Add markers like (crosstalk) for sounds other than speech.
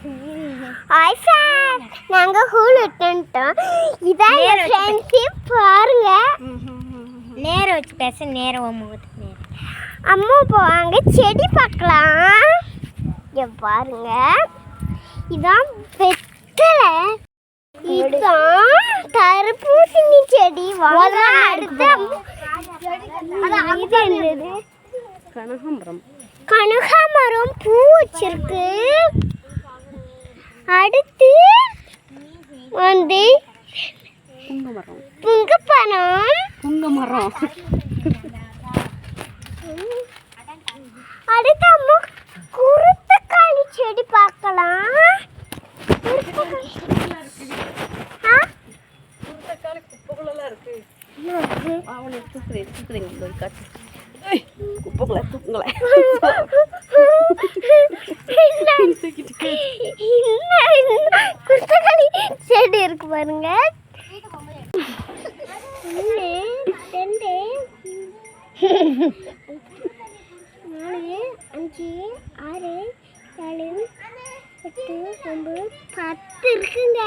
Hi sir நாங்கள் ஹூல் விட்டுட்டோம். இதான் என் ஃப்ரெண்ட்ஸு பாருங்க. நேரம் வச்சு பேச நேரம் முகத்துக்கு நேரம். அம்மா போவாங்க செடி பார்க்கலாம். இங்க பாருங்க. இதான் வெத்தலை. இதான் தர்பூசணி செடி. அடுத்து இது என்னது? கனகாம்பரம். கனகாமரம் பூ வச்சிருக்கு. அடுத்து வந்து புங்க மரம் புங்கப்பனம் புங்க மரம் அடுத்து அம்மா குருத்தக்காளி செடி பார்க்கலாம். ஆ? என்ன (laughs) இருக்கு பாருங்க. ரெண்டு நாலு அஞ்சு ஆறு ஏழு எட்டு ஒன்பது பத்து இருக்குங்க.